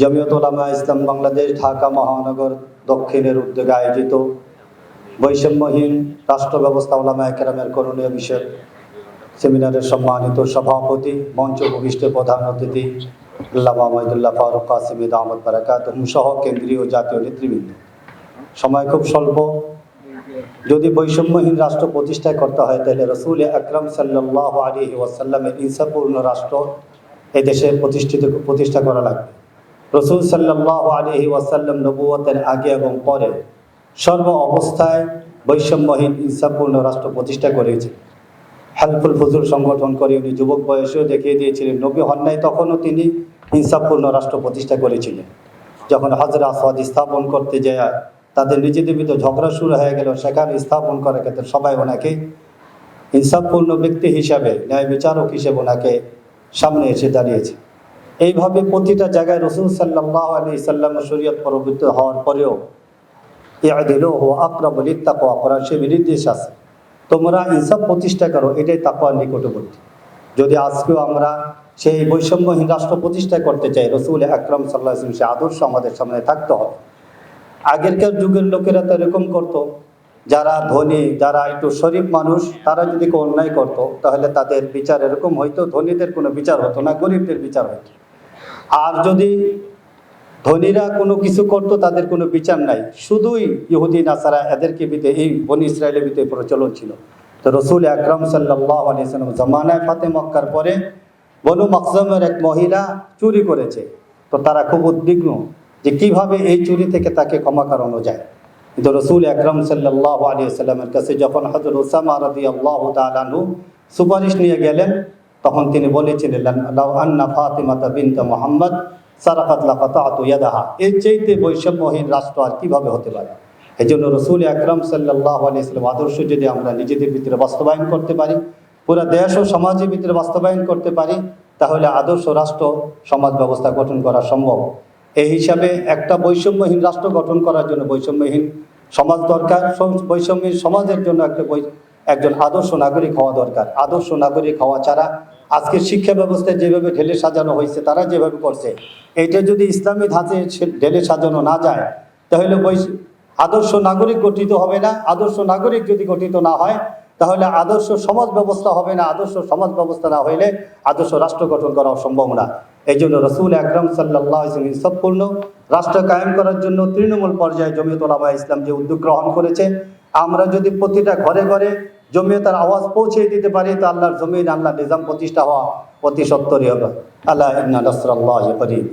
জমিয়ত ওলামা ইসলাম বাংলাদেশ, ঢাকা মহানগর দক্ষিণের উদ্যোগে আয়োজিত বৈষম্যহীন রাষ্ট্র ব্যবস্থা ওলামা একরামের করণীয় বিষয় সেমিনারের সম্মানিত সভাপতি, মঞ্চ ভূমিষ্ঠের প্রধান অতিথি আল্লামা মহিদুল্লাহ ফারুক কাসিমিদ আহমদ বারাকাত সহ কেন্দ্রীয় জাতীয় নেতৃবৃন্দ। সময় খুব স্বল্প। যদি বৈষম্যহীন রাষ্ট্র প্রতিষ্ঠা করতে হয়, তাহলে রসুল আকরম সাল্লাহ আলী ওয়াসাল্লামের ইনসাপূর্ণ রাষ্ট্র এই দেশে প্রতিষ্ঠিত, প্রতিষ্ঠা করা লাগবে। রসুল সাল্লাহ আলী ওয়াসাল্লাম নবুয়তের আগে এবং পরে সর্ব অবস্থায় বৈষম্যহীন ইনসাপূর্ণ রাষ্ট্র প্রতিষ্ঠা করেছে হেল্পফুল ফজুল সংগঠন করে উনি যুবক বয়সেও দেখিয়ে দিয়েছিলেন, নবী হন নাই তখনও তিনি ইনসাফপূর্ণ রাষ্ট্র প্রতিষ্ঠা করেছিলেন। যখন হাজরা আসাদ স্থাপন করতে যায়, তাদের নিজেদের ভিতরে ঝগড়া শুরু হয়ে গেল, সেখানে স্থাপন করার ক্ষেত্রে সবাই ওনাকে ইনসাফপূর্ণ ব্যক্তি হিসাবে, ন্যায় বিচারক হিসেবে ওনাকে সামনে এসে দাঁড়িয়েছে। এইভাবে প্রতিটা জায়গায় রসুল সাল্লাহ আলী সাল্লাম শরীয়ত পরবর্তী হওয়ার পরেও আছে। তোমরা প্রতিষ্ঠা করো, এটাই নিকটবর্তী। যদি আজকেও আমরা সেই প্রতিষ্ঠা করতে চাই সে আদর্শ আমাদের সামনে থাকতে আগেরকার যুগের লোকেরা তো এরকম করতো, যারা ধনী, যারা একটু শরীফ মানুষ, তারা যদি কেউ অন্যায় করতো, তাহলে তাদের বিচার এরকম হইতো, ধনীদের কোনো বিচার হতো না, গরিবদের বিচার হতো আর যদি ধনীরা কোনো কিছু করতো, তাদের কোনো বিচার নাই। শুধুই ইহুদি, নাসারা এদেরকে ভিতরে, এই বনি ইসরায়েলের ভিতরে প্রচলন ছিল। তো রসুল আকরম আলিয়াল্লাম জমানায় ফাতে মক্কার পরে বনু মকজমের এক মহিলা চুরি করেছে। তো তারা খুব উদ্বিগ্ন যে কীভাবে এই চুরি থেকে তাকে ক্ষমা করানো যায়। কিন্তু রসুল আকরম সাল্লাহ আলিয়াল্লামের কাছে যখন হজর ওসামা রদি আল্লাহ তালু সুপারিশ নিয়ে গেলেন তখন তিনি বলেছিলেন আল্লাহ আন্না ফাতিমাতা বিনতা মোহাম্মদ সারাফাত লাফাত ইয়াদাহা। এর চাইতে বৈষম্যহীন রাষ্ট্র আর কীভাবে হতে পারে? এই জন্য রসুল আকরম সাল্লাহ আলিয়াল্লাম আদর্শ যদি আমরা নিজেদের ভিতরে বাস্তবায়ন করতে পারি, পুরো দেশ ও সমাজের ভিতরে বাস্তবায়ন করতে পারি, তাহলে আদর্শ রাষ্ট্র, সমাজ ব্যবস্থা গঠন করা সম্ভব। এই হিসাবে একটা বৈষম্যহীন রাষ্ট্র গঠন করার জন্য বৈষম্যহীন সমাজ দরকার বৈষম্যহীন সমাজের জন্য একটা একজন আদর্শ নাগরিক হওয়া দরকার। আদর্শ নাগরিক হওয়া ছাড়া আজকে শিক্ষা ব্যবস্থায় যেভাবে ঢেলে সাজানো হয়েছে, তারা যেভাবে করছে এটা যদি ইসলামী ধাঁচে ঢেলে সাজানো না যায়, তাহলে আদর্শ নাগরিক গঠিত হবে না। আদর্শ নাগরিক যদি গঠিত না হয়, তাহলে আদর্শ সমাজ ব্যবস্থা হবে না। আদর্শ সমাজ ব্যবস্থা না হইলে আদর্শ রাষ্ট্র গঠন করা সম্ভব না। এই জন্য রসুল আকরম সাল্লাহ সম্পূর্ণ রাষ্ট্র কায়েম করার জন্য তৃণমূল পর্যায়ে জমিয়ত ওলামা ইসলাম যে উদ্যোগ গ্রহণ করেছে, আমরা যদি প্রতিটা ঘরে ঘরে জমিয়তার আওয়াজ পৌঁছে দিতে পারি, তা আল্লাহর জমিন আল্লাহ নিজাম প্রতিষ্ঠা হওয়া অতি সত্তরই হবে। আল্লাহ ইবনা নসরাল্লাহ